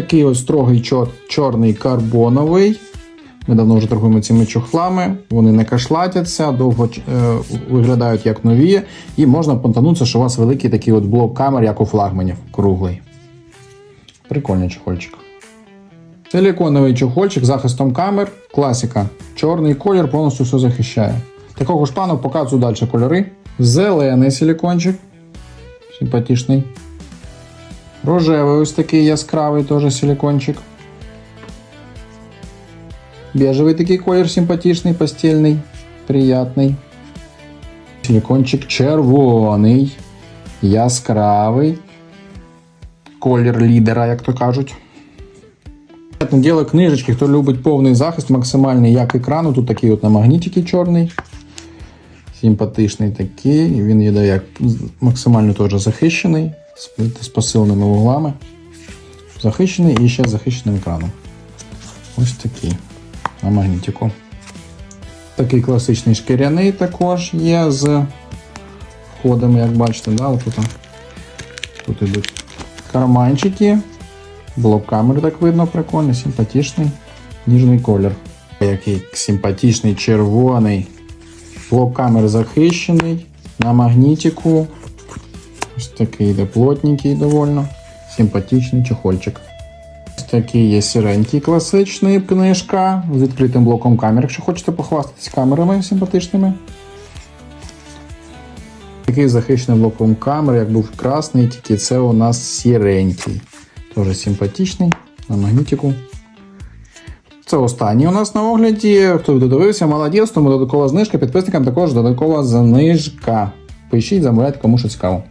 Такий ось строгий чор, чорний карбоновий. Ми давно вже торгуємо цими чохлами. Вони не кашлатяться, довго е, виглядають як нові. І можна понтанутися, що у вас великий такий от блок камер, як у флагманів, круглий. Прикольний чохольчик. Силіконовий чохольчик з захистом камер. Класика. Чорний колір повністю все захищає. Такого ж плану показую далі кольори. Зелений силікончик. Симпатичний. Рожевий ось такий яскравий теж силікончик. Бежевий такий колір симпатичний, постільний, приятний. Силікончик червоний, яскравий. Колір лідера, як то кажуть. Діло книжечки, хто любить повний захист, максимальний як екрану. Тут такий от на магнітики чорний. Симпатичний такий. Він йде як максимально теж захищений, з, посиленими вуглами. Захищений і ще захищеним екраном. Ось такий на магнітику. Такий класичний шкіряний також є з входами, як бачите, да, отут, тут ідуть карманчики. Блок камери так видно, прикольний, симпатичний, ніжний колір. Який симпатичний червоний. Блок камер захищений на магнітику. Ось такий йде плотненький довольно. Симпатичний чохольчик. Ось такий є сіренький класичний книжка з відкритим блоком камер, якщо хочете похвастатися камерами симпатичними. Такий захищений блоком камер, як був красний, тільки це у нас сіренький. Теж симпатичний на магнітику. Це останній у нас на огляді. Хто додивився, молодець, тому додаткова знижка. Підписникам також додаткова знижка. Пишіть, замовляйте, кому що цікаво.